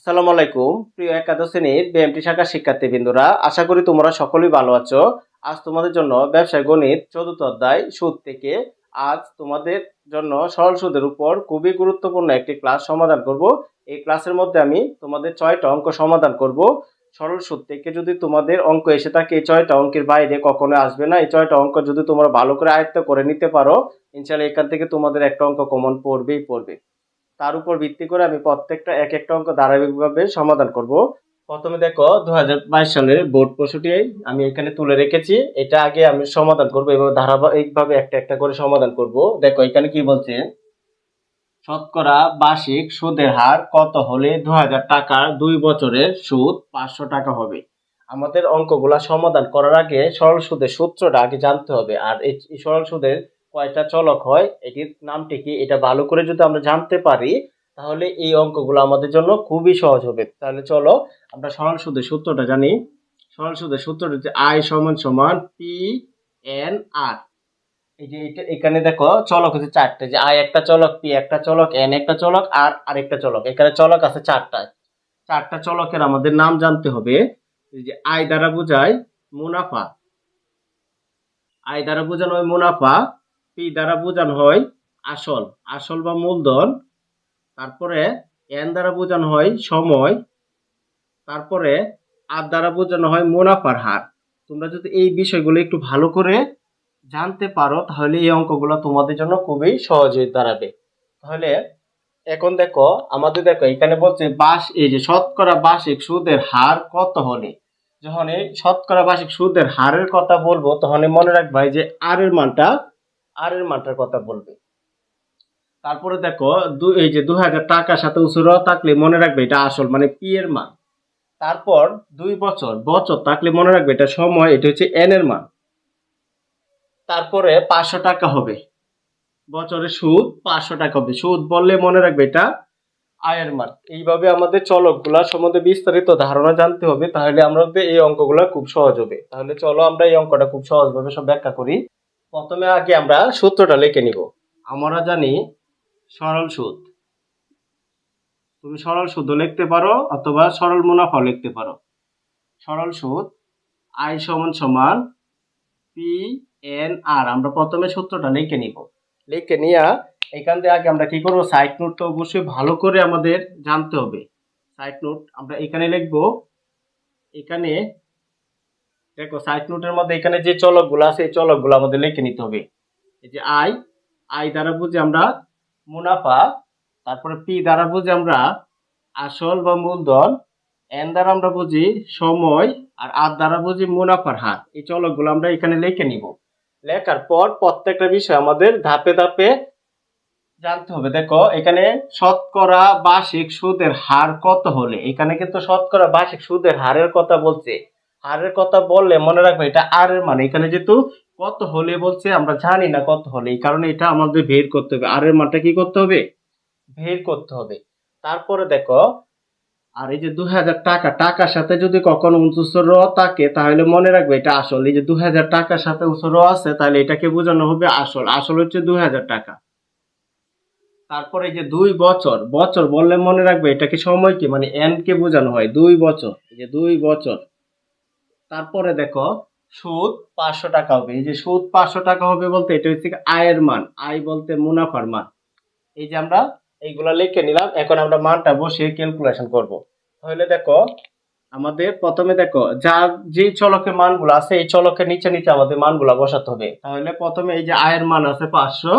আসসালামু আলাইকুম। প্রিয় একাদশ শ্রেণির বিএমটি শাখার শিক্ষার্থীবৃন্দরা, আশা করি তোমরা সকলেই ভালো আছো। আজ তোমাদের জন্য ব্যবসায় গণিত চতুর্থ অধ্যায় সুদ থেকে। আজ তোমাদের জন্য সরল সুদের উপর খুবই গুরুত্বপূর্ণ একটি ক্লাস সমাধান করব। এই ক্লাসের মধ্যে আমি তোমাদের ছয়টা অঙ্ক সমাধান করব। সরল সুদ থেকে যদি তোমাদের অঙ্ক এসে থাকে, এই ছয়টা অঙ্কের বাইরে কখনো আসবে না। এই ছয়টা অঙ্ক যদি তোমরা ভালো করে আয়ত্ত করে নিতে পারো ইনশাল্লাহ এখান থেকে তোমাদের একটা অঙ্ক কমন পড়বেই পড়বে। তার উপর ভিত্তি করে আমি প্রত্যেকটা এক একটা অঙ্ক ধারাবাহিকভাবে সমাধান করব। প্রথমে দেখো দু হাজার বাইশ সালের বোর্ড প্রশ্নটি আমি এখানে তুলে রেখেছি। এটা আগে আমি সমাধান করব, এভাবে ধারাবাহিকভাবে একটা একটা করে সমাধান করব। দেখো, এখানে কি বলছে? শতকরা বার্ষিক সুদের হার কত হলে দু হাজার টাকার দুই বছরের সুদ পাঁচশো টাকা হবে? আমাদের অঙ্কগুলা সমাধান করার আগে সরল সুদের সূত্রটা আগে জানতে হবে। আর এই সরল সুদের কয়টা চলক হয়, এটির নামটি কি? এটা ভালো করে যদি আমরা জানতে পারি, তাহলে এই অঙ্কগুলো আমাদের জন্য খুবই সহজ হবে। তাহলে চলো আমরা সরল সুদের সূত্রটা জানি। সরল সুদের সূত্রটা হচ্ছে আই সমান সমান পি এন আর এই যে এটা, এখানে দেখো চলক হচ্ছে চারটে, যে আই একটা চলক পি একটা চলক এন একটা চলক আর আরেকটা চলক। এখানে চলক আছে চারটা চারটা চলকের আমাদের নাম জানতে হবে। যে আয় দ্বারা বোঝায় মুনাফা। আয় দ্বারা বোঝানো হয় মুনাফা। পি দ্বারা বোঝানো হয় আসল। আসল বা মূলধন। তারপরে এন দ্বারা বোঝানো হয় সময়। তারপরে আর দ্বারা বোঝানো হয় মুনাফার হার। তোমরা যদি এই বিষয়গুলো একটু ভালো করে জানতে পারো, তাহলে এই অঙ্কগুলো তোমাদের জন্য খুবই সহজ হয়ে দাঁড়াবে। তাহলে এখন দেখো, আমাদের দেখো, এখানে বলছে বাস, এই যে শতকরা বার্ষিক সুদের হার কত হলে? যখন এই শতকরা বার্ষিক সুদের হারের কথা বলব তখন মনে রাখবা এই যে আর এর মানটা আর এর মানটার কথা বলবে। তারপরে দেখো এই যে দু হাজার টাকার সাথে উসুর থাকলে মনে রাখবে এটা আসল মানে পি এর মান। তারপর দুই বছর বছর থাকলে মনে রাখবে এটা সময়, এটা হচ্ছে এন এর মান। তারপরে পাঁচশো টাকা হবে। বছরে সুদ পাঁচশো টাকা হবে। সুদ বললে মনে রাখবে এটা আয়ের মান। এইভাবে আমাদের চলকগুলা সম্বন্ধে বিস্তারিত ধারণা জানতে হবে, তাহলে আমাদের এই অঙ্কগুলো খুব সহজ হবে। তাহলে চলো আমরা এই অঙ্কটা খুব সহজভাবে সব ব্যাখ্যা করি। প্রথমে আগে আমরা সূত্রটা লিখে নিব। আমরা জানি সরল সুদ। তুমি সরল সুদও লিখতে পারো অথবা সরল মুনাফা লিখতে পারো। সরল সুদ আই সমান সমান পি এন আর আমরা প্রথমে সূত্রটা লিখে নিব। লিখে নিয়ে এখান থেকে আগে আমরা কি করব? সাইড নোটটা অবশ্যই ভালো করে আমাদের জানতে হবে। সাইড নোট আমরা এখানে লিখব। এখানে দেখো সাইড নোটের মধ্যে এখানে যে চলকগুলো আছে, এই চলকগুলো আমাদের লিখে নিতে হবে। এই যে আই আই দ্বারা বুঝি আমরা মুনাফা, তারপরে পি দ্বারা বুঝি আমরা আসল বা মূলধন এন দ্বারা আমরা বুঝি সময়, আর আর দ্বারা বুঝি মুনাফার হার। এই চলকগুলো আমরা এখানে লিখে নিব। লেখার পর প্রত্যেকটা বিষয় আমাদের ধাপে ধাপে জানতে হবে। দেখো, এখানে শতকরা বার্ষিক সুদের হার কত হলে? এখানে কিন্তু শতকরা বার্ষিক সুদের হারের কথা বলছে। হারের কথা বললে মনে রাখবে, এটা আর এর মানে। এখানে যেহেতু কত হলে বলছে, আমরা জানি না কত হলে। এই কারণে এটা আমাদের বের করতে হবে। আর এর মানটা কি করতে হবে? বের করতে হবে। তারপরে দেখো, আর এই যে দু হাজার টাকা, টাকার সাথে যদি কখনো উঁচু র থাকে, তাহলে মনে রাখবে এটা আসল। এই যে দু হাজার টাকার সাথে উঁচু র আছে, তাহলে এটাকে বোঝানো হবে আসল। আসল হচ্ছে দু হাজার টাকা। তারপরে এই যে দুই বছর বছর বললে মনে রাখবে এটাকে সময় কি? মানে এন কে বোঝানো হয়, দুই বছর। এই যে দুই বছর। তারপরে দেখো, সুদ পাঁচশো টাকা হবে। এই যে সুদ পাঁচশো টাকা হবে বলতে এটা হচ্ছে আয়ের মান। আয় বলতে মুনাফার মান। এই যে আমরা এইগুলা লিখে নিলাম, এখন আমরা মানটা বসে ক্যালকুলেশন করব। তাহলে দেখো, আমাদের প্রথমে দেখো যার যে চলকের মানগুলো আছে, এই চলকের নিচে নিচে আমাদের মানগুলা বসাতে হবে। তাহলে প্রথমে এই যে আয়ের মান আছে পাঁচশো,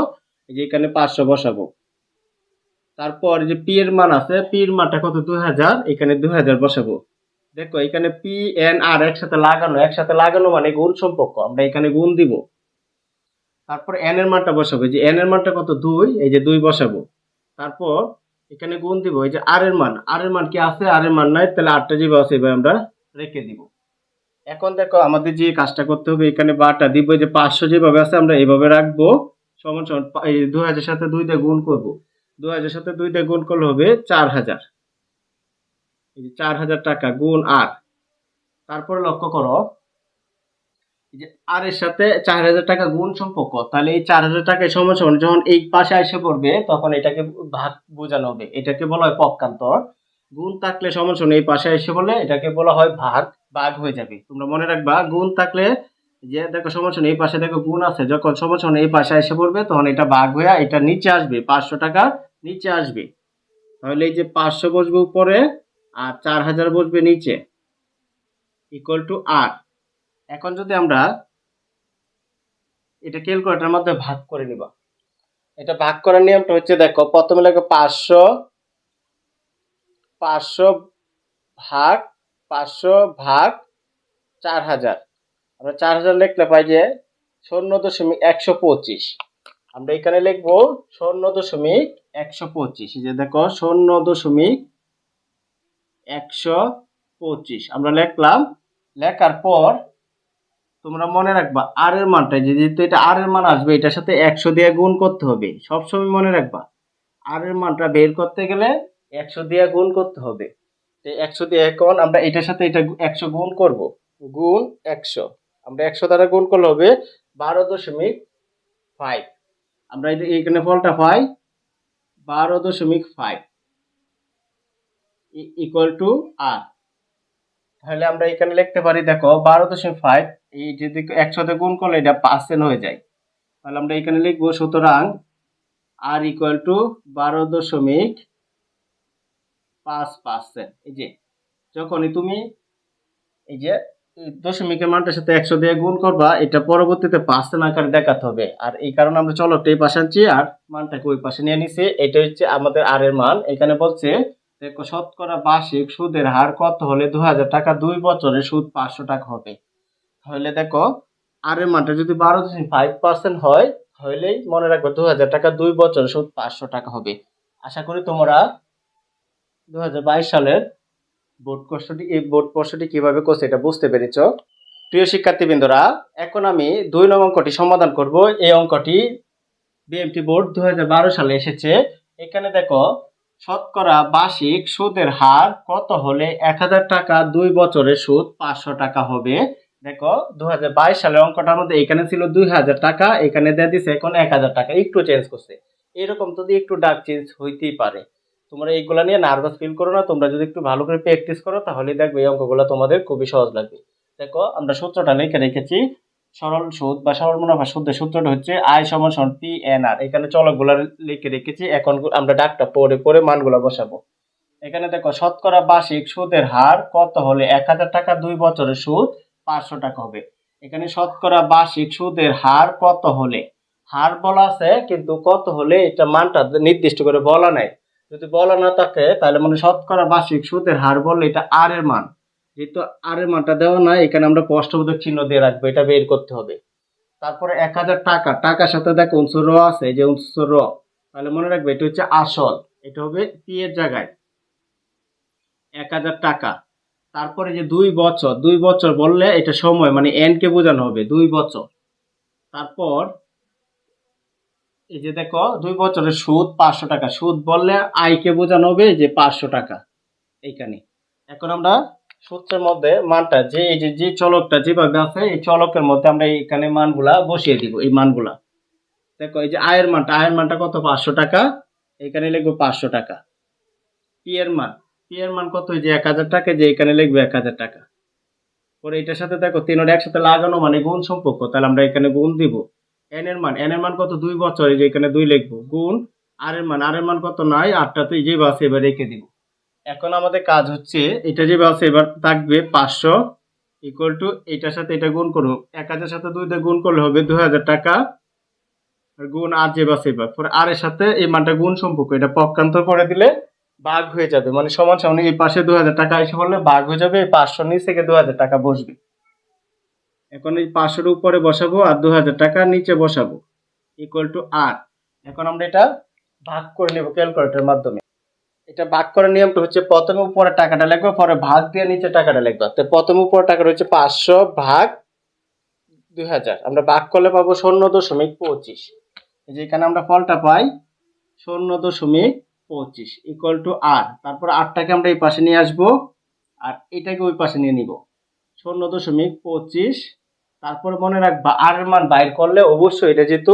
এই যে এখানে পাঁচশো বসাবো। তারপর যে পি এর মান আছে, পি এর মানটা কত? দুই হাজার, এখানে দুই হাজার বসাবো। দেখো, এখানে পি এন আর একসাথে লাগানো একসাথে লাগানো মানে গুণ সম্পর্ক। আমরা এখানে গুণ দিব। তারপর এন এর মানটা বসাবো। যে এন এর মানটা কত? দুই। এই যে দুই বসাবো। তারপর এখানে গুণ দিব। এই যে আর এর মান। আর এর মান কি আছে? আর এর মান নাই। তাহলে আটটা যেভাবে আছে, এভাবে আমরা রেখে দিব। এখন দেখো, আমাদের যে কাজটা করতে হবে, এখানে বারটা দিব। যে পাঁচশো যেভাবে আছে, আমরা এইভাবে রাখব। সমান সমান, এই দু হাজার সাথে দুইটা গুণ করব। দু হাজার সাথে দুইটা গুণ করলে হবে চার হাজার। এই যে চার হাজার টাকা গুণ আর। তারপরে লক্ষ্য করো যে আর এর সাথে চার হাজার টাকা গুণ সম্পর্ক, তাহলে এই চার হাজার টাকা সমান সমান যখন এই পাশে এসে পড়বে, তখন এটাকে ভাগ বোঝানো হবে। এটাকে বলা হয় পক্ষান্তর। গুণ থাকলে সমান সমান এই পাশে এসে বলে এটাকে বলা হয় ভাগ ভাগ হয়ে যাবে। তোমরা মনে রাখবা, গুণ থাকলে যে দেখো সমান এই পাশে দেখো গুণ আছে, যখন সমান এই পাশে এসে পড়বে, তখন এটা ভাগ হয়ে এটা নিচে আসবে, পাঁচশো টাকা নিচে আসবে। তাহলে এই যে পাঁচশো বসবে উপরে আর চার হাজার বসবে নিচে। ইকুয়াল টু আর এখন যদি আমরা এটা ক্যালকুলেটার মধ্যে ভাগ করে নিবা। এটা ভাগ করার নিয়মটা হচ্ছে, দেখো, প্রথমে লেখো পাঁচশো পাঁচশো ভাগ পাঁচশো ভাগ চার হাজার আমরা চার হাজার লিখলে পাই যে শূন্য দশমিক একশো পঁচিশ। আমরা এখানে লিখব শূন্য দশমিক একশো পঁচিশ। যে দেখো, শূন্য দশমিক একশো পঁচিশ। আমরা লিখলাম, লেখার পর তোমরা মনে রাখবা আর এর মানটা যেহেতু এটা আর এর মান আসবে, এটার সাথে একশো দিয়ে গুণ করতে হবে। সবসময় মনে রাখবা আর এর মানটা বের করতে গেলে একশো দিয়ে গুণ করতে হবে। তো একশো দিয়ে এখন আমরা এটার সাথে এটা একশো গুণ করব। গুণ একশো। আমরা একশো দ্বারা গুণ করলে হবে বারো দশমিক ফাইভ আমরা এখানে ফলটা পাই, বারো দশমিক ফাইভ ইকুয়াল টু আর তাহলে আমরা এখানে লিখতে পারি, দেখো, বারো দশমিক ফাইভ এই যদি একসাথে গুণ করলে এটা পার্সেন্ট হয়ে যায়। তাহলে আমরা এখানে লিখব, সুতরাং আর ইকুয়াল টু বারো দশমিক পাঁচ পার্সেন্ট এই যে, যখনই তুমি এই যে দশমিকের মানটার সাথে একশো দিয়ে গুণ করবা, এটা পরবর্তীতে পার্সেন্ট আকারে দেখাতে হবে। আর এই কারণে আমরা চলকটা এই পাশে আনছি, আর মানটাকে ওই পাশে নিয়ে নিছি। এটা হচ্ছে আমাদের আর এর মান। এখানে বলছে শতকরা বার্ষিক সুদের হার কত হলে দু হাজার টাকা দুই বছরে সুদ পাঁচশো টাকা হবে? তাহলে দেখো, আর এর মানটা যদি বারো দশমিক ফাইভ পার্সেন্ট হয়, তাহলেই মনে রাখবে দু হাজার টাকা দুই বছরে সুদ পাঁচশো টাকা হবে। আশা করি তোমরা দু হাজার বাইশ সালের বোর্ড কোর্সটি এই বোর্ড কোর্সটি কীভাবে করছে এটা বুঝতে পেরেছ? প্রিয় শিক্ষার্থীবৃন্দরা, এখন আমি দুই নং অঙ্কটি সমাধান করব। এই অঙ্কটি বিএমটি বোর্ড দুই হাজার বারো সালে এসেছে। এখানে দেখো শতকরা বার্ষিক সুদের হার কত হলে এক হাজার টাকা দুই বছরের সুদ পাঁচশো টাকা হবে? দেখো দু সালের অঙ্কটার মধ্যে এখানে ছিল দুই হাজার টাকা, এখানে দিয়ে দিছে এখন এক হাজার টাকা। একটু চেঞ্জ করছে। এরকম যদি একটু ডাক চেঞ্জ হইতেই পারে। তোমরা এইগুলা নিয়ে নার্ভাস ফিল করো না, তোমরা যদি একটু ভালো করে প্র্যাকটিস করো তাহলে দেখবে এই অঙ্কগুলো তোমাদের খুবই সহজ লাগবে। দেখো, আমরা সূত্রটা লিখে রেখেছি সরল সুদ বা সরল মুনাফা সুদের সূত্রটা হচ্ছে আই সমান সমান পি এন আর এখানে চলকগুলো লিখে রেখেছি, এখন আমরা ডাকটা পড়ে পড়ে মানগুলো বসাবো। এখানে দেখো, শতকরা বার্ষিক সুদের হার কত হলে এক হাজার টাকা দুই বছরের সুদ পাঁচশো টাকা হবে। এখানে শতকরা বার্ষিক সুদের হার কত হলে? হার বলা আছে, কিন্তু কত হলে এটা মানটা নির্দিষ্ট করে বলা নাই। যদি বলা না থাকে, তাহলে মানে শতকরা বার্ষিক সুদের হার বললে এটা আর এর মান। যেহেতু আর মানটা দেওয়া না এখানে আমরা প্রশ্নবোধক চিহ্ন দিয়ে রাখব, এটা বের করতে হবে। তারপরে এক হাজার টাকা, টাকার সাথে দেখো উনসর র আছে যে উনসর র, তাহলে মনে রাখবে এটা হচ্ছে আসল, এটা হবে পি এর জায়গায়। এক হাজার টাকা। তারপরে যে দুই বছর দুই বছর বললে এটা সময় মানে এন কে বোঝানো হবে, দুই বছর। তারপর, এই যে দেখো, দুই বছরের সুদ পাঁচশো টাকা, সুদ বললে আয়কে বোঝানো হবে যে পাঁচশো টাকা, এইখানে। এখন আমরা সূত্রের মধ্যে মানটা, যে এই যে যে চলকটা যেভাবে আছে, এই চলকের মধ্যে আমরা এখানে মানগুলা বসিয়ে দিব, এই মানগুলা। দেখো, এই যে আয়ের মানটা আয়ের মানটা কত? পাঁচশো টাকা। এখানে লিখব পাঁচশো টাকা। পি এর মান, পি এর মান কত? যে এক হাজার টাকা যে এখানে লিখব এক হাজার টাকা। পরে এটার সাথে দেখো, তিনটা একসাথে লাগানো মানে গুণ সম্পর্ক, তাহলে আমরা এখানে গুণ দিব। এন এর মান এন এর মান কত? দুই বছর, এই যে এখানে দুই লিখব। গুণ আর এর মান আর এর মান কত? নাই, আটটা, তো এই যে বাসে এবার রেখে দিব। এখন আমাদের কাজ হচ্ছে এটা যে বাসে এবার থাকবে পাঁচশো ইকুয়াল টু এটার সাথে এটা গুণ করব এক হাজার সাথে দুই দিয়ে গুণ করলে হবে দু হাজার টাকা। গুণ আর যে বাসে এবার পরে আর এর সাথে এই মানটা গুণ সম্পর্ক, এটা পক্ষান্তর করে দিলে ভাগ হয়ে যাবে। মানে সমান সমান এই পাশে দু হাজার টাকা এসে বললে ভাগ হয়ে যাবে, এই পাঁচশো নিচ থেকে দু হাজার টাকা বসবে। এখন এই পাঁচশোর উপরে বসাবো আর দু হাজার টাকা নিচে বসাবো। Equal to R. এখন আমরা এটা ভাগ করে নেব ক্যালকুলেটরের মাধ্যমে। এটা ভাগ করার নিয়মটা হচ্ছে প্রথমে উপরে টাকাটা লিখব, পরে ভাগ দিয়ে নিচে টাকাটা লিখব। তো প্রথমে উপরে টাকাটা হচ্ছে পাঁচশো ভাগ দুই হাজার। আমরা ভাগ করলে পাবো শূন্য দশমিক পঁচিশ। এই যে এখানে আমরা ফলটা পাই, শূন্য দশমিক পঁচিশ ইকুয়াল টু আর তারপর আটটাকে আমরা এই পাশে নিয়ে আসব, আর এটাকে ওই পাশে নিয়ে নিব। শূন্য দশমিক পঁচিশ। তারপর মনে রাখবা আর এর মান বাইর করলে অবশ্যই এটা যেহেতু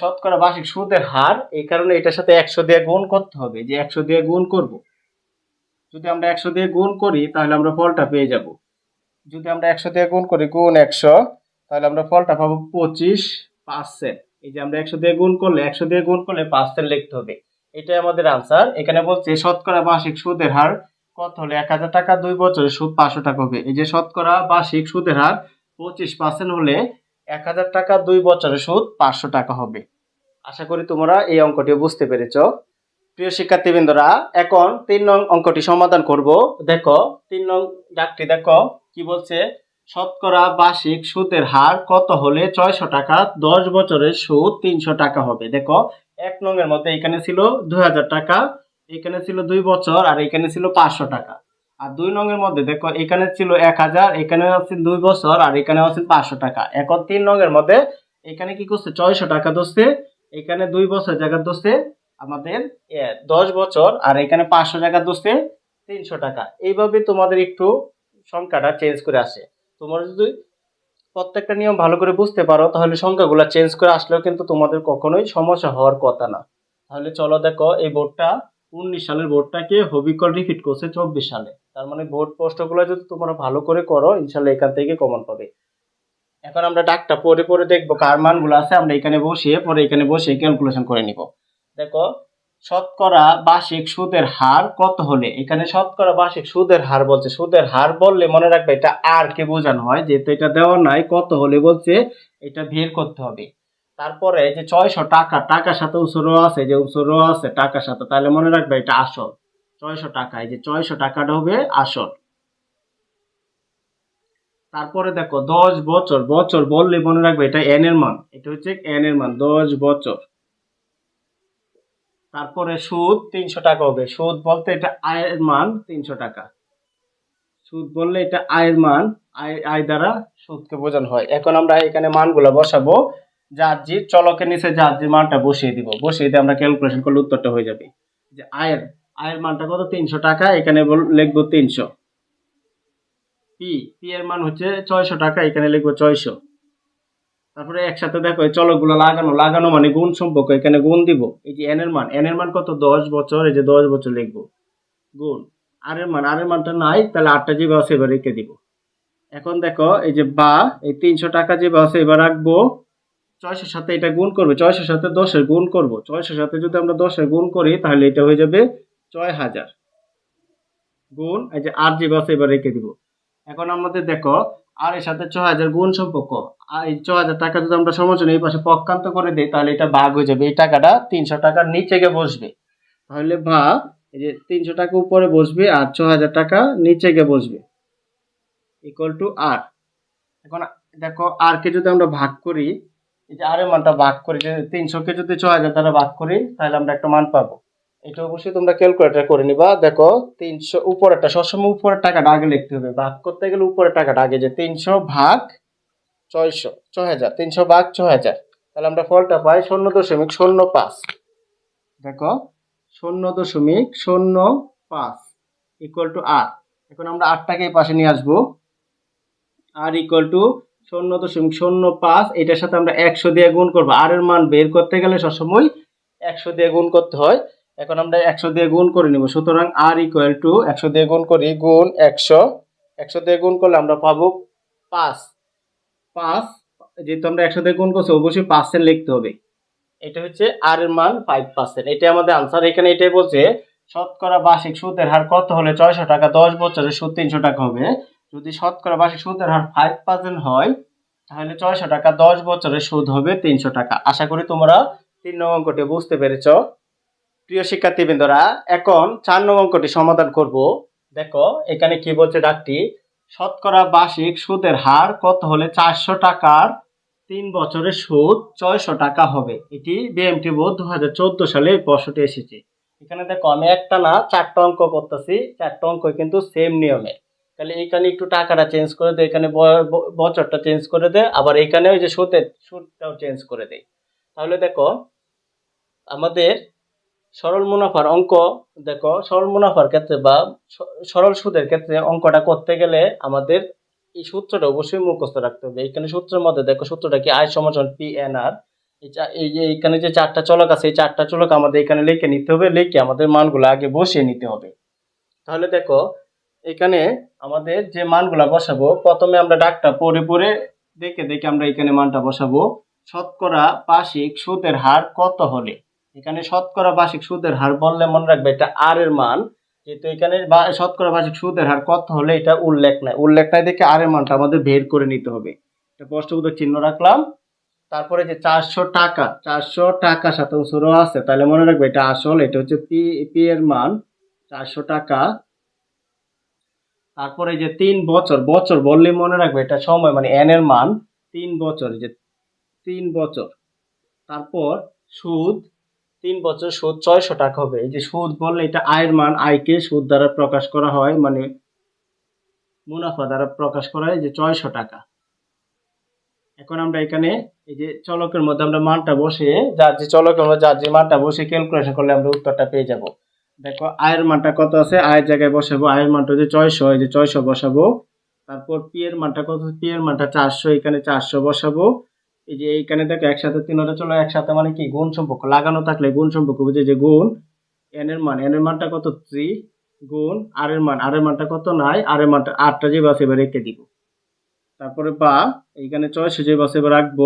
শতকরা বার্ষিক সুদের হার, এই কারণে এটার সাথে একশো দিয়ে গুণ করতে হবে, যে একশো দিয়ে গুণ করব। যদি আমরা একশো দিয়ে গুণ করি, তাহলে আমরা ফলটা পেয়ে যাব। যদি আমরা একশো দিয়ে গুণ করি, গুণ একশো, তাহলে আমরা ফলটা পাবো পঁচিশ পার্সেন্ট। এই যে আমরা একশো দিয়ে গুণ করলে, একশো দিয়ে গুণ করলে পার্সেন্ট লিখতে হবে। এটাই আমাদের আনসার এখানে বলছে, শতকরা বার্ষিক সুদের হার কত হলে? এক হাজার টাকা, দুই বছরের সুদ পাঁচশো টাকা হবে। এই যে শতকরা বার্ষিক সুদের হার পঁচিশ পার্সেন্ট হলে এক হাজার টাকা দুই বছরের সুদ, পাঁচশো টাকা হবে। আশা করি তোমরা এই অঙ্কটি বুঝতে পেরেছ। প্রিয় শিক্ষার্থীবৃন্দরা, এখন তিন নং অঙ্কটি সমাধান করব। দেখো, তিন নং ডাকটি দেখো, কি বলছে? শতকরা বার্ষিক সুদের হার কত হলে ছয়শো টাকা, দশ বছরের সুদ তিনশো টাকা হবে? দেখো, এক নং এর মধ্যে এখানে ছিল দুই হাজার টাকা, এখানে ছিল দুই বছর, আর এখানে ছিল পাঁচশো টাকা। আর দুই নং এর মধ্যে দেখো, এখানে ছিল এক হাজার, এখানে আছে দুই বছর, আর এখানে আছে পাঁচশো টাকা। এখন তিন নং এর মধ্যে এখানে কি করছে? ছয়শো টাকা দোষে এখানে দুই বছর জায়গা দোষে আমাদের দশ বছর, আর এখানে পাঁচশো টাকা দোষে তিনশো টাকা। এইভাবে তোমাদের একটু সংখ্যাটা চেঞ্জ করে আসে। তোমরা যদি প্রত্যেকটা নিয়ম ভালো করে বুঝতে পারো, তাহলে সংখ্যাগুলো চেঞ্জ করে আসলেও কিন্তু তোমাদের কখনোই সমস্যা হওয়ার কথা না। তাহলে চলো দেখো, এই বোর্ডটা উনিশ সালের বোর্ডটাকে হবিকল রিপিট করছে চব্বিশ সালে। তার মানে বোর্ড প্রশ্নগুলো যদি তোমরা ভালো করে করো, ইনশাল্লাহ এখান থেকে কমন পাবে। এখন আমরা ডাকটা পরে পরে দেখব কার মানগুলো আছে, আমরা এখানে বসিয়ে পরে এখানে বসে ক্যালকুলেশন করে নিব। দেখো, শতকরা বার্ষিক সুদের হার কত হলে? এখানে শতকরা বার্ষিক সুদের হার বলছে। সুদের হার বললে মনে রাখবে এটা আর কে বোঝানো হয়, যেহেতু এটা দেওয়া নাই, কত হলে বলছে? এটা বের করতে হবে। তারপরে যে ছয়শো টাকা, টাকার সাথে উসরো আছে যে উসরো আছে, টাকার সাথে, তাহলে মনে রাখবে এটা আসল। ছয়শো টাকা, এই যে ছয়শো টাকাটা হবে আসল। তারপরে দেখো, দশ বছর বছর বললে মনে রাখবে এটা এন এর মান। এটা হচ্ছে এন এর মান, দশ বছর। তারপরে সুদ, তিনশো টাকা হবে। সুদ বলতে এটা আয়ের মান, তিনশো টাকা। সুদ বললে এটা আয়ের মান, আয় আয় দ্বারা সুদকে বোঝানো হয়। এখন আমরা এখানে মানগুলো বসাবো। যার চলকের নিচে যার মানটা বসিয়ে দিব। বসিয়ে দিয়ে আমরা ক্যালকুলেশন করলে উত্তরটা হয়ে যাবে। যে আয়ের আয়ের মানটা কত? তিনশো টাকা, এখানে লিখব তিনশো। পি পি এর মান হচ্ছে ছয়শো টাকা, এখানে লিখব ছয়শো। তারপরে একসাথে দেখো, এই চলকগুলো লাগানো লাগানো মানে গুণ সম্পর্ক, এখানে গুণ দিব। এই যে এন এর মান এন এর মান কত? দশ বছর, এই যে দশ বছর লিখব। গুণ আর এর মান আর এর মানটা নাই, তাহলে আটটা যেভাবে আছে এবার রেখে দিব। এখন দেখো, এই যে বা, এই তিনশো টাকা যেভাবে আছে এবার রাখব ছয়শোর সাথে এটা গুণ করবে, ছয়শোর সাথে দশের গুণ করব। ছয়শোর সাথে যদি আমরা দশের গুণ করি, তাহলে এটা হয়ে যাবে ছয় হাজার গুণ, এই যে আর যে বাসে এবার রেখে দিব। এখন আমাদের দেখো, আর এর সাথে ছয় হাজার গুণ সম্পর্ক। আর এই ছয় হাজার টাকা যদি আমরা সমালোচনা এই পাশে পক্ষান্ত করে দিই, তাহলে এটা ভাগ হয়ে যাবে। এই টাকাটা তিনশো টাকার নিচে গিয়ে বসবে। তাহলে বা এই যে তিনশো টাকা উপরে বসবে আর ছ হাজার টাকা নিচে গিয়ে বসবে। ইকুয়াল টু আর এখন দেখো আর কে যদি আমরা ভাগ করি এই যে আর মানটা ভাগ করি, যে তিনশোকে যদি ছ হাজার দ্বারা ভাগ করি, তাহলে আমরা একটা মান পাবো। এটা অবশ্যই তোমরা ক্যালকুলেটর করে নিবা। দেখো, তিনশো উপরেরটা, সবসময় উপরের টাকাটা আগে লিখতে হবে। ভাগ করতে গেলে উপরের টাকাটা আগে যে তিনশো ভাগ ছয়শো ছ হাজার, তিনশো ভাগ ছ হাজার। তাহলে আমরা ফলটা পাই শূন্য দশমিক শূন্য পাঁচ। দেখো, শূন্য দশমিক শূন্য পাঁচ ইকুয়াল টু আর এখন আমরা আটটাকে পাশে নিয়ে আসব। আর ইকুয়াল টু শূন্য দশমিক শূন্য পাঁচ, এটার সাথে আমরা একশো দিয়ে গুণ করব। আর এর মান বের করতে গেলে সবসময় একশো দিয়ে গুণ করতে হয়। এখন আমরা একশো দিয়ে গুণ করে নিব। সুতরাং আর ইকুয়াল টু একশো দিয়ে গুণ করি, গুণ একশো। একশো দিয়ে গুণ করলে আমরা পাবো পাঁচ। পাঁচ, যেহেতু আমরা একশো দিয়ে গুণ করছি, অবশ্যই পার্সেন্ট লিখতে হবে। এটা হচ্ছে আর এর মান ফাইভ পার্সেন্ট এটা আমাদের আনসার এখানে এটাই বলছে, শতকরা বার্ষিক সুদের হার কত হলে ছয়শো টাকা, দশ বছরের সুদ তিনশো টাকা হবে। যদি শতকরা বার্ষিক সুদের হার ফাইভ পার্সেন্ট হয়, তাহলে ছয়শো টাকা দশ বছরের সুদ হবে তিনশো টাকা। আশা করি তোমরা তিন নং অঙ্কটি বুঝতে পেরেছ। প্রিয় শিক্ষার্থীবৃন্দরা, এখন চার নং অঙ্কটি সমাধান করব। দেখো, এখানে কি বলছে ডাকটি? শতকরা বার্ষিক সুদের হার কত হলে চারশো টাকার তিন বছরের সুদ ছয়শো টাকা হবে? এটি বিএমটি বোর্ড দু হাজার চোদ্দ সালে এই এসেছে। এখানে দেখো, আমি একটা না, চারটা অঙ্ক করতেছি। চারটা অঙ্ক কিন্তু সেম নিয়মে। তাহলে এইখানে একটু টাকাটা চেঞ্জ করে দে, এখানে বছরটা চেঞ্জ করে দে, আবার এখানে ওই যে সুদের, সুদটাও চেঞ্জ করে দেয় তাহলে দেখো, আমাদের সরল মুনাফার অঙ্ক, দেখো, সরল মুনাফার ক্ষেত্রে বা সরল সুদের ক্ষেত্রে অঙ্কটা করতে গেলে আমাদের এই সূত্রটা অবশ্যই মুখস্থ রাখতে হবে। এখানে সূত্রের মধ্যে দেখো, সূত্রটা কি? আয় সমাধান পি এন আর এই যে এখানে যে চারটা চলক আছে, এই চারটা চলক আমাদের এখানে লিখে নিতে হবে, লিখে আমাদের মানগুলো আগে বসিয়ে নিতে হবে। তাহলে দেখো এখানে আমাদের যে মানগুলা বসাবো, প্রথমে আমরা ডাকটা পরে পরে দেখে দেখে আমরা এখানে মানটা বসাবো। শতকরা বার্ষিক সুদের হার কত হলে? এখানে শতকরা বার্ষিক সুদের হার বললে মনে রাখবে এটা আর এর মান। যেহেতু এখানে শতকরা বার্ষিক সুদের হার কত হলে এটা উল্লেখ নাই। উল্লেখ নাই দেখে আর এর মানটা আমাদের বের করে নিতে হবে। এটা প্রশ্নবোধক চিহ্ন রাখলাম। তারপরে যে চারশো টাকা চারশো টাকা রো আছে, তাহলে মনে রাখবে এটা আসল, এটা হচ্ছে পি পি এর মান। চারশো টাকা তারপরে যে তিন বছর বছর বললে মনে রাখবে এটা সময় মানে এন এর মান, তিন বছর যে তিন বছর। তারপর সুদ, তিন বছর সুদ ছয়শো টাকা হবে। এই যে সুদ বললে এটা আয়ের মান আয়কে সুদ দ্বারা প্রকাশ করা হয় মানে মুনাফা দ্বারা প্রকাশ করা হয়, যে ছয়শো টাকা। এখন আমরা এখানে এই যে চলকের মধ্যে আমরা মানটা বসে যার যে চলকের মধ্যে যার যে মানটা বসে ক্যালকুলেশন করলে আমরা উত্তরটা পেয়ে যাব। দেখো, আয়ের মানটা কত আছে? আয়ের জায়গায় বসাবো। আয়ের মানটা হচ্ছে ছয়শো, এই যে ছয়শো বসাবো। তারপর পি এর মানটা কত পি এর মানটা চারশো, এখানে চারশো বসাবো। এই যে এইখানে দেখো, একসাথে তিনটা চলো, একসাথে মানে কি? গুণ সম্পর্ক। লাগানো থাকলে গুণ সম্পর্ক বুঝে যে গুণ এন এর মান। এন এর মানটা কত? থ্রি গুণ আর এর মান। আর এর মানটা কত? নাই আর এর মানটা আটটা, যে বাস এবার রেখে দিব। তারপরে বা, এইখানে ছয়শো, যে বাস এবার রাখব।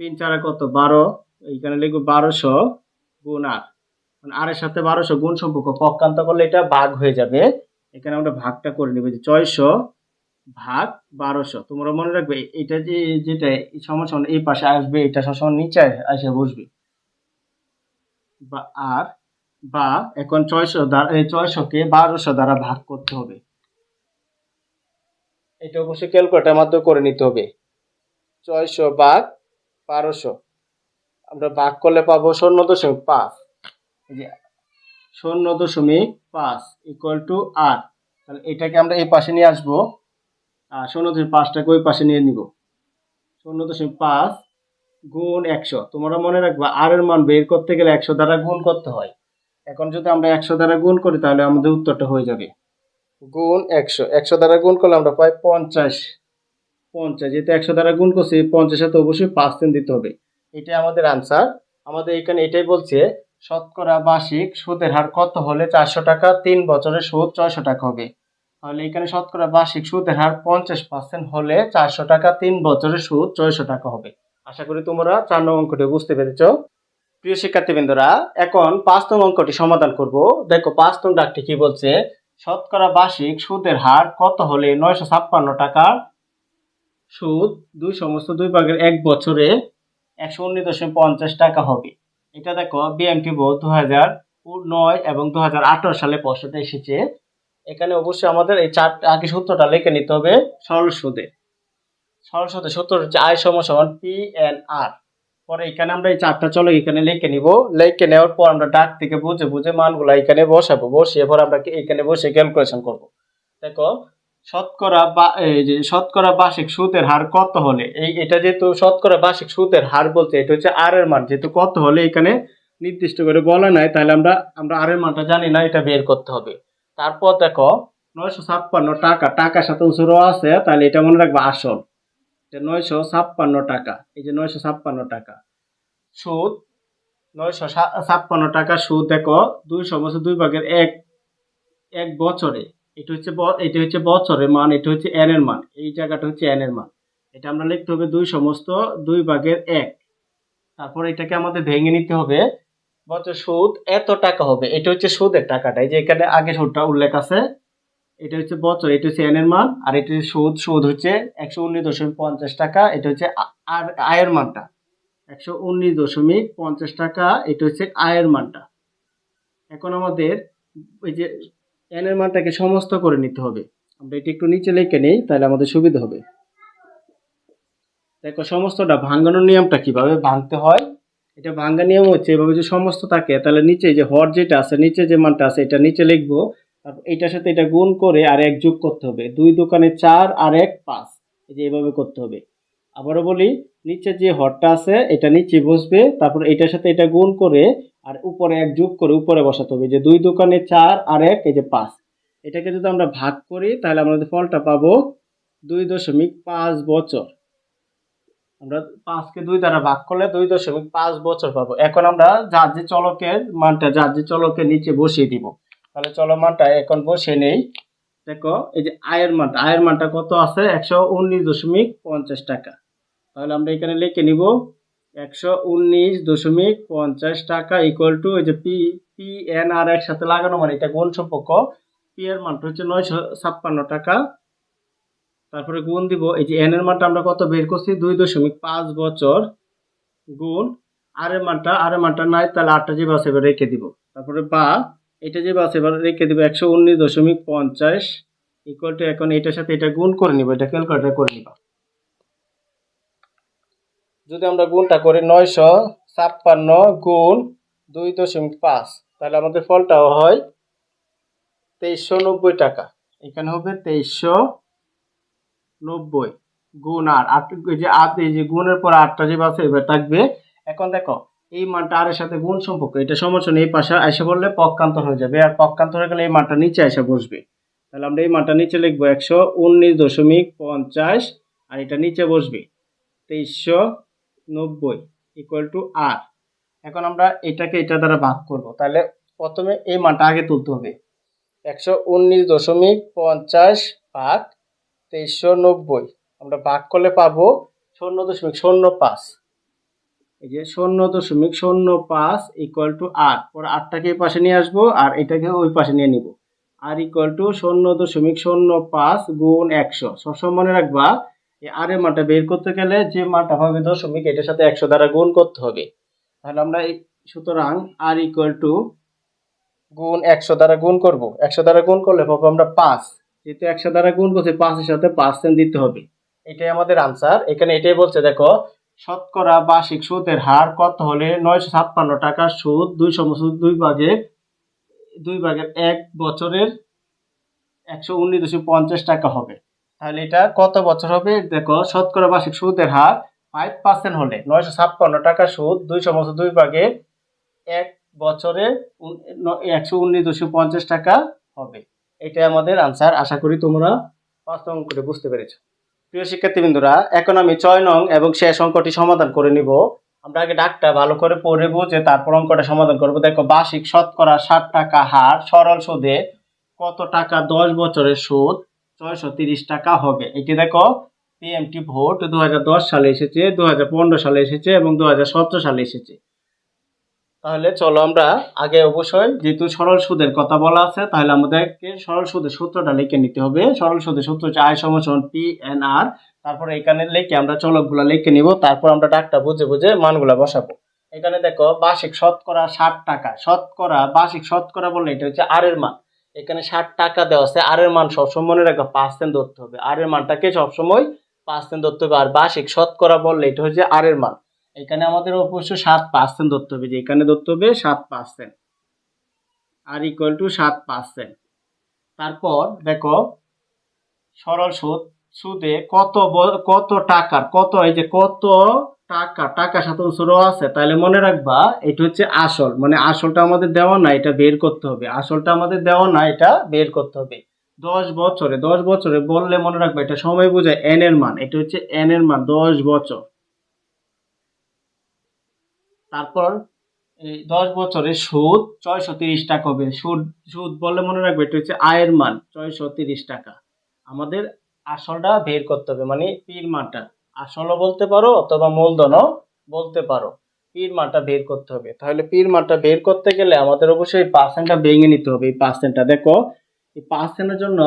তিন চারে কত? বারো। এইখানে লিখব বারোশো গুণ আট। মানে আরের সাথে বারোশো গুণ সম্পর্ক। পক্ষান্ত করলে এটা ভাগ হয়ে যাবে। এখানে আমরা ভাগটা করে নেব যে ছয়শো ভাগ বারোশো। তোমরা মনে রাখবে, এটা যে, যেটা সমান এই পাশে আসবে, এটা সমান নিচে এসে বসবে। বা, আর, বা, এখন ছয়শো দ্বারা ছয়শোকে বারোশো দ্বারা ভাগ করতে হবে। এটা অবশ্যই ক্যালকুলেটার মাধ্যমে করে নিতে হবে। ছয়শো ভাগ বারোশো। আমরা ভাগ করলে পাবো শূন্য দশমিক পাঁচ। যে শূন্য দশমিক পাঁচ ইকুয়াল টু আর তাহলে এটাকে আমরা এই পাশে নিয়ে আসব। আর শূন্য দশমিক পাঁচটাকে ওই পাশে নিয়ে নিব। শূন্য দশমিক পাঁচ গুণ একশো। তোমরা মনে রাখবা আর এর মান বের করতে গেলে একশো দ্বারা গুণ করতে হয়। এখন যদি আমরা একশো দ্বারা গুণ করি, তাহলে আমাদের উত্তরটা হয়ে যাবে। গুণ একশো। একশো দ্বারা গুণ করলে আমরা পাই পঞ্চাশ। পঞ্চাশ। যেহেতু একশো দ্বারা গুণ করছি পঞ্চাশের তো অবশ্যই পার্সেন্ট দিতে হবে। এটাই আমাদের আনসার আমাদের এখানে এটাই বলছে শতকরা বার্ষিক সুদের হার কত হলে চারশো টাকা? তিন বছরের সুদ ছয়শো টাকা হবে। তাহলে এখানে শতকরা বার্ষিক সুদের হার পঞ্চাশ পার্সেন্ট হলে চারশো টাকা, তিন বছরের সুদ ছয়শো টাকা হবে। আশা করি তোমরা চার নং অঙ্কটি বুঝতে পেরেছ। প্রিয় শিক্ষার্থীবৃন্দরা, এখন পাঁচ নং অঙ্কটি সমাধান করব। দেখো, পাঁচ নং ডাকটি কি বলছে? শতকরা বার্ষিক সুদের হার কত হলে নয়শো ছাপ্পান্ন টাকা? সুদ দুই সমস্ত দুই ভাগের এক বছরে একশো উনিশ দশমিক পঞ্চাশ টাকা হবে। এটা দেখো বিএমটি বোর্ড দু হাজার নয় এবং দু হাজার আঠারো সালে প্রশ্নটা এসেছে। এখানে অবশ্যই আমাদের এই চারটা আগে সূত্রটা লিখে নিতে হবে সরল সুদে। সরল সুদের সূত্র হচ্ছে আয় সম সমান পি এন আর পরে এখানে আমরা এই চারটা চলো এখানে লিখে নিব। লিখে নেওয়ার পর আমরা ডাক থেকে বুঝে বুঝে মানগুলো এখানে বসাবো। বসিয়ে পর আমরা এখানে বসে ক্যালকুলেশন করব। দেখো শতকরা বা, এই যে শতকরা বার্ষিক সুদের হার কত হলে? এই, এটা যেহেতু শতকরা বার্ষিক সুদের হার বলতে এটা হচ্ছে আর এর মান। যেহেতু কত হলে এখানে নির্দিষ্ট করে বলা নাই, তাহলে আমরা আমরা আর এর মানটা জানি না, এটা বের করতে হবে। তারপর দেখো, নয়শো ছাপ্পান্ন টাকা, টাকার সাথে র আছে, তাহলে এটা মনে রাখব আসল। যে নয়শো ছাপ্পান্ন টাকা, এই যে নয়শো ছাপ্পান্ন টাকা। সুদ, নয়শো ছাপ্পান্ন টাকা সুদ, দেখো দুই সমস্ত দুই ভাগের এক এক বছরে এটা হচ্ছে এটা হচ্ছে বছরের মান, এটা হচ্ছে এন এর মান। এই জায়গাটা হচ্ছে এন এর মান। এটা আমরা লিখতে হবে দুই সমস্ত, দুই ভাগের এক। তারপর এটাকে আমাদের ভেঙে নিতে হবে। বছর সুদ এত টাকা হবে? এটা হচ্ছে সুদের টাকাটা। এই যে এখানে আগে সুদটা উল্লেখ আছে। এটা হচ্ছে বছর, এটা হচ্ছে এন এর মান। আর এটা হচ্ছে সুদ সুদ হচ্ছে একশো উনিশ দশমিক পঞ্চাশ টাকা। এটা হচ্ছে আর আয়ের মানটা। একশো উনিশ দশমিক পঞ্চাশ টাকা, এটা হচ্ছে আয়ের মানটা। এখন আমাদের ওই যে এন এর মানটাকে সমস্ত করে নিতে হবে। আমরা এটা একটু নিচে লিখে নিই, তাহলে আমাদের সুবিধা হবে। দেখো, সমস্তটা ভাঙানোর নিয়মটা কীভাবে ভাঙতে হয়? এটা ভাঙ্গা নিয়ম হচ্ছে, এভাবে যে সমস্ত থাকে, তাহলে নিচে যে হর যেটা আছে, নিচে যে মানটা আছে, এটা নিচে লিখব। তারপর এটার সাথে এটা গুণ করে আর এক যোগ করতে হবে। দুই দোকানে চার আর এক পাঁচ। এই যে এইভাবে করতে হবে। আবারও বলি, নিচে যে হরটা আছে, এটা নিচে বসবে, তারপর এটার সাথে এটা গুণ করে আর উপরে এক যোগ করে উপরে বসাতে হবে। যে দুই দোকানে চার আর এক, এই যে পাঁচ। এটাকে যদি আমরা ভাগ করি, তাহলে আমাদের ফলটা পাবো, দুই দশমিক পাঁচ বছর। আমরা পাঁচকে দুই দ্বারা ভাগ করলে দুই দশমিক পাঁচ বছর পাবো। এখন আমরা যার যে চলকের মানটা, যার যে চলকের নিচে বসিয়ে দিব, তাহলে চলো মানটা এখন বসে নেই। দেখো, এই যে আয়ের মানটা আয়ের মানটা কত আছে? একশো উনিশ দশমিক পঞ্চাশ টাকা। তাহলে আমরা এখানে লিখে নিব একশো উনিশ দশমিক পঞ্চাশ টাকা ইকুয়াল টু এই যে পি পি এন আর একসাথে লাগানো মানে এটা গুণ সম্পর্ক। পি এর মানটা হচ্ছে নয়শো ছাপ্পান্ন টাকা। তারপরে গুণ দিব, এই যে এন এর মানটা আমরা কত বের করছি? দুই দশমিক পাঁচ বছর গুণ আর এর মানটা আর এর মানটা নাই, তাহলে আটটা যে বাস এবার রেখে দিব। তারপরে বা, এটা যে বাস এবার রেখে দিব, একশো উনিশ দশমিক পঞ্চাশ ইকুয়াল টু এখন এটার সাথে এটা গুণ করে নিব, এটা ক্যালকুলেটার করে নিবা। যদি আমরা গুণটা করি নয়শো ছাপ্পান্ন গুণ দুই দশমিক পাঁচ, তাহলে আমাদের ফলটাও হয় তেইশশো নব্বই টাকা। এখানে হবে তেইশশো নব্বই গুণ আর আট যে আট, এই যে গুণের পর আটটা যে বাসে এবার থাকবে, এখন দেখো, এই মানটা আর এর সাথে গুণ সম্পর্ক, এটা সমর্থন এই পাশে এসে বললে পক্ষান্তর হয়ে যাবে, আর পক্ষান্তর হয়ে গেলে এই মানটা নিচে এসে বসবে। তাহলে আমরা এই মানটা নিচে লিখব একশো উনিশ দশমিক পঞ্চাশ, আর এটা নিচে বসবে তেইশশো নব্বই ইকুয়াল টু আর এখন আমরা এটাকে এটা দ্বারা ভাগ করব। তাহলে প্রথমে এই মানটা আগে তুলতে হবে। একশো উনিশ দশমিক পঞ্চাশ ভাগ তেইশশো নব্বই। আমরা ভাগ করলে পাবো শূন্য দশমিক শূন্য পাঁচ। এই যে শূন্য দশমিক শূন্য পাঁচ ইকুয়াল টু আট পরে আটটাকে এই পাশে নিয়ে আসব আর এটাকে ওই পাশে নিয়ে নিব। আর ইকুয়াল টু শূন্য দশমিক শূন্য পাঁচ গুণ একশো। সবসময় মনে রাখবা এই আর এর মানটা বের করতে গেলে যে মানটা হবে দশমিক, এটার সাথে একশো দ্বারা গুণ করতে হবে। তাহলে আমরা সুতরাং আর ইকুয়াল টু গুণ একশো দ্বারা গুণ করব। একশো দ্বারা গুণ করলে পাবো আমরা পাঁচ। যেহেতু একশো দ্বারা গুণ করছি, পাঁচের সাথে পার্সেন্ট দিতে হবে। এটাই আমাদের আনসার এখানে এটাই বলছে, দেখো, শতকরা বার্ষিক সুদের হার কত হলে নয়শো ছাপ্পান্ন টাকার সুদ দুই সুদ দুই ভাগের দুই ভাগের এক বছরের একশো উনিশ দশমিক পঞ্চাশ টাকা হবে। তাহলে এটা কত বছর হবে? দেখো, শতকরা বার্ষিক সুদের হার ফাইভ পার্সেন্ট হলে নয়শো ছাপ্পান্ন টাকা সুদ, দুইশো বছর দুই ভাগে এক বছরে একশো উনিশ দুশো পঞ্চাশ টাকা হবে। এটাই আমাদের আনসার আশা করি তোমরা পাঁচ নং করে বুঝতে পেরেছ। প্রিয় শিক্ষার্থীবৃন্দরা, এখন আমি ছয় নং এবং শেষ অঙ্কটি সমাধান করে নিব। আমরা আগে ডাকটা ভালো করে পড়ে বুঝে তারপর অঙ্কটা সমাধান করব। দেখো, বার্ষিক শতকরা ষাট টাকা হার, সরল সুদে কত টাকা? দশ বছরের সুদ। ছয়শো তিরিশ টাকা হবে। এটি দেখো পিএমটি ভোট দু হাজার দশ সালে এসেছে, দুহাজার পনেরো সালে এসেছে এবং দুহাজার সতেরো সালে এসেছে। তাহলে চলো আমরা আগে অবশ্যই যেহেতু সরল সুদের কথা বলা আছে, তাহলে আমাদেরকে সরল সুদের সূত্রটা লিখে নিতে হবে। সরল সুদের সূত্র হচ্ছে আয় সমান পি এন আর তারপরে এখানে লিখে আমরা চলকগুলো লিখে নিব, তারপর আমরা ডাকটা বুঝে বুঝে মানগুলো বসাবো। এখানে দেখো, বার্ষিক শতকরা ষাট টাকা। শতকরা, বার্ষিক শতকরা বললে এটা হচ্ছে আর এর মান। এখানে ষাট টাকা দেওয়া আছে। আর এর মান সবসময় মনে রাখো পার্সেন্ট ধরতে হবে। আর এর মানটাকে সবসময় পার্সেন্ট ধরতে হবে। আর বার্ষিক শতকরা বললে এটা হচ্ছে আর এর মান। এখানে আমাদের অবশ্য সাত পার্সেন্ট ধরতে হবে। যে এখানে ধরতে হবে সাত পার্সেন্ট আর ইকুয়াল টু সাত পার্সেন্ট তারপর দেখো, সরল সুদ সুদে কত কত টাকার, কত এই যে কত টাকা টাকা শতাংশ র আছে তাহলে মনে রাখবা, এটা হচ্ছে আসল। মানে আসলটা আমাদের দেওয়া না এটা বের করতে হবে। আসলটা আমাদের দেওয়া না এটা বের করতে হবে। দশ বছরে দশ বছরে বললে মনে রাখবে, এটা সময় বোঝায় এন এর মান, এটা হচ্ছে এন এর মান, দশ বছর। তারপর, এই দশ বছরে সুদ ছয়শো তিরিশ টাকা হবে। সুদ সুদ বললে মনে রাখবে, এটা হচ্ছে আয়ের মান, ছয়শো তিরিশ টাকা। আমাদের আসলটা বের করতে হবে মানে পীর মানটা। আসলও বলতে পারো অথবা মূলধনও বলতে পারো। পীর মানটা বের করতে হবে। তাহলে পীর মানটা বের করতে গেলে আমাদের অবশ্যই পার্সেন্টটা ভেঙে নিতে হবে এই পার্সেন্টটা দেখো, এই পার্সেন্টের জন্য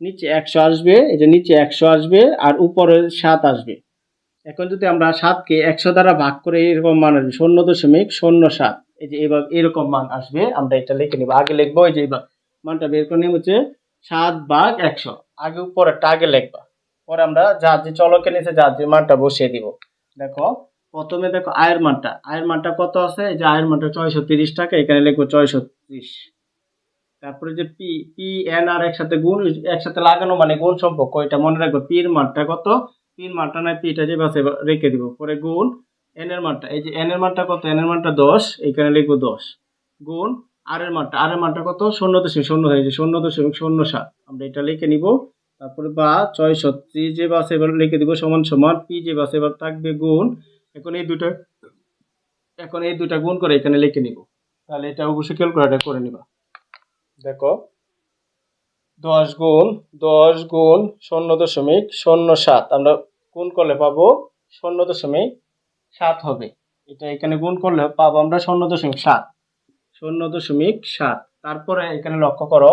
নিচে একশো আসবে, এই যে নিচে একশো আসবে আর উপরে সাত আসবে। এখন যদি আমরা সাতকে একশো দ্বারা ভাগ করে এরকম মান আসবে, শূন্য দশমিক শূন্য সাত। এই যে এবার এরকম মান আসবে, আমরা এটা লিখে নিব। আগে লিখব, এই যে এবার মানটা বের করে নিব হচ্ছে সাত ভাগ একশো। আগে উপরেরটা আগে লিখবা। পরে আমরা যে চলকে নিচে যে মানটা বসিয়ে দিব। দেখো, প্রথমে দেখো আয়ের মানটা। আয়ের মানটা কত আছে? যে আয়ের মানটা ছয়শো তিরিশ টাকা, এখানে লিখব ছয়শো ত্রিশ। তারপরে যে পি পি, এন আর একসাথে গুণ, একসাথে লাগানো মানে গুণ সম্পর্ক, এটা মনে রাখব পির মানটা কত? পির মানটা নাই পিটা যে বাসে রেখে দিব। পরে গুণ, এন এর মানটা। এই যে এন এর মানটা কত? এন এর মানটা দশ, এখানে লিখব দশ। গুণ, আর এর মানটা, আর এর মানটা কত? শূন্য দশমিক শূন্য হয়েছে শূন্য দশমিক শূন্য সাত। আমরা এটা লিখে নিব। তারপরে বা ছয় সত্যি যে বাস এবার লিখে দিব সমান সমান, পি যে বাস এবার থাকবে গুণ, এখন এই দুটা এখন এই দুটা গুণ করে এখানে লিখে নিব। তাহলে এটা অবশ্যই ক্যালকুলেটার করে নিবা। দেখো, দশ গুণ দশ গুণ শূন্য দশমিক শূন্য সাত, আমরা গুণ করলে পাবো শূন্য দশমিক সাত হবে। এটা এখানে গুণ করলে পাবো আমরা শূন্য দশমিক সাত। শূন্য দশমিক সাত। তারপরে এখানে লক্ষ্য করো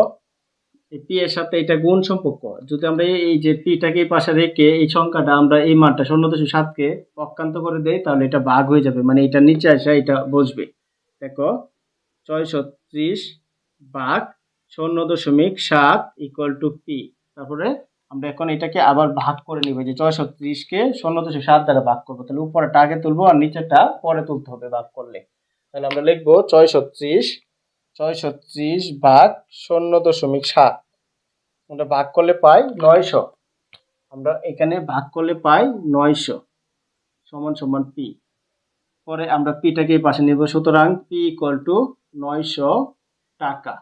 এই পি এর সাথে এটা গুণ সম্পর্ক। যদি আমরা এই- যে পিটাকে পাশে রেখে এই সংখ্যাটা আমরা এই মানটা শূন্য দশমিক সাতকে পক্ষান্ত করে দেই, তাহলে এটা ভাগ হয়ে যাবে। মানে এটা নিচে আসে এটা বসবে। দেখো, ছয়শো ত্রিশ ভাগ শূন্য দশমিক সাত ইকুয়াল টু পি তারপরে আমরা এখন এটাকে আবার ভাগ করে নিব। যে ছয়শো ত্রিশকে শূন্য দশমিক সাত দ্বারা ভাগ করব। তাহলে উপরেটা আগে তুলবো আর নিচেরটা পরে তুলতে হবে ভাগ করলে। তাহলে আমরা লিখব ছয়শো ত্রিশ ছয়শো ত্রিশ ভাগ শূন্য দশমিক সাত। আমরা ভাগ করলে পাই নয়শো। আমরা এখানে ভাগ করলে পাই নয়শো সমান সমান পি। পরে আমরা পিটাকে পাশে নেব। সুতরাং পি ইকুয়াল টু নয়শো টাকা।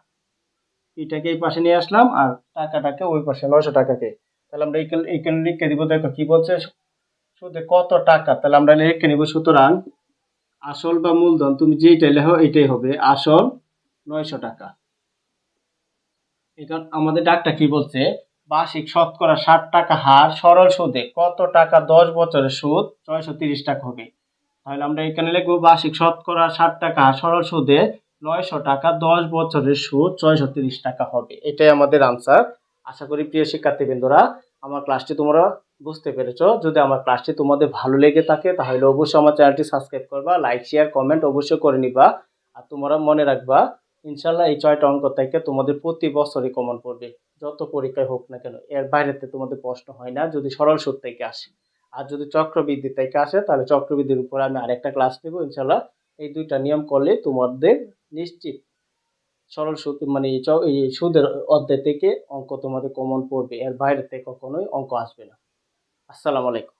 পিটাকে পাশে নিয়ে আসলাম আর টাকাটাকে ওই পাশে, নয়শো টাকাকে। তাহলে আমরা এখানে লিখে দিব, দেখো কি বলছে? সুদে কত টাকা? তাহলে আমরা লিখে নিব, সুতরাং আসল বা মূলধন, তুমি যেইটা লেখো এটাই হবে। আসল নয়শো টাকা। এখন আমাদের ডাকটা কি বলছে? বার্ষিক শতকরা ষাট টাকা হার, সরল সুদে। কত টাকা দশ বছরের সুদ? ছয়শো তিরিশ টাকা হবে। তাহলে আমরা এখানে লিখব বার্ষিক শতকরা ষাট টাকা হার, সরল সুদে নয়শো টাকা দশ বছরের সুদ, ছয়শো তিরিশ টাকা হবে। এটাই আমাদের আনসার আশা করি প্রিয় শিক্ষার্থীবৃন্দরা, আমার ক্লাসটি তোমরা বুঝতে পেরেছ। যদি আমার ক্লাসটি তোমাদের ভালো লেগে থাকে, তাহলে অবশ্যই আমার চ্যানেলটি সাবস্ক্রাইব করবা লাইক শেয়ার কমেন্ট অবশ্যই করে নিবা। আর তোমরা মনে রাখবা ইনশাল্লাহ এই ছয়টা অঙ্ক থেকে তোমাদের প্রতি বছরই কমন পড়বে। যত পরীক্ষায় হোক না কেন, এর বাইরেতে তোমাদের প্রশ্ন হয় না, যদি সরল সুদ থেকে আসে। আর যদি চক্রবৃদ্ধি থেকে আসে, তাহলে চক্রবৃদ্ধির উপর আমি আরেকটা ক্লাস নেব, ইনশাল্লাহ। এই দুইটা নিয়ম করলে তোমাদের নিশ্চিত সরল সুদ মানে এই সুদের অধ্যায় থেকে অঙ্ক তোমাদের কমন পড়বে। এর বাইরে থেকে কখনোই অঙ্ক আসবে না। আসসালামু আলাইকুম।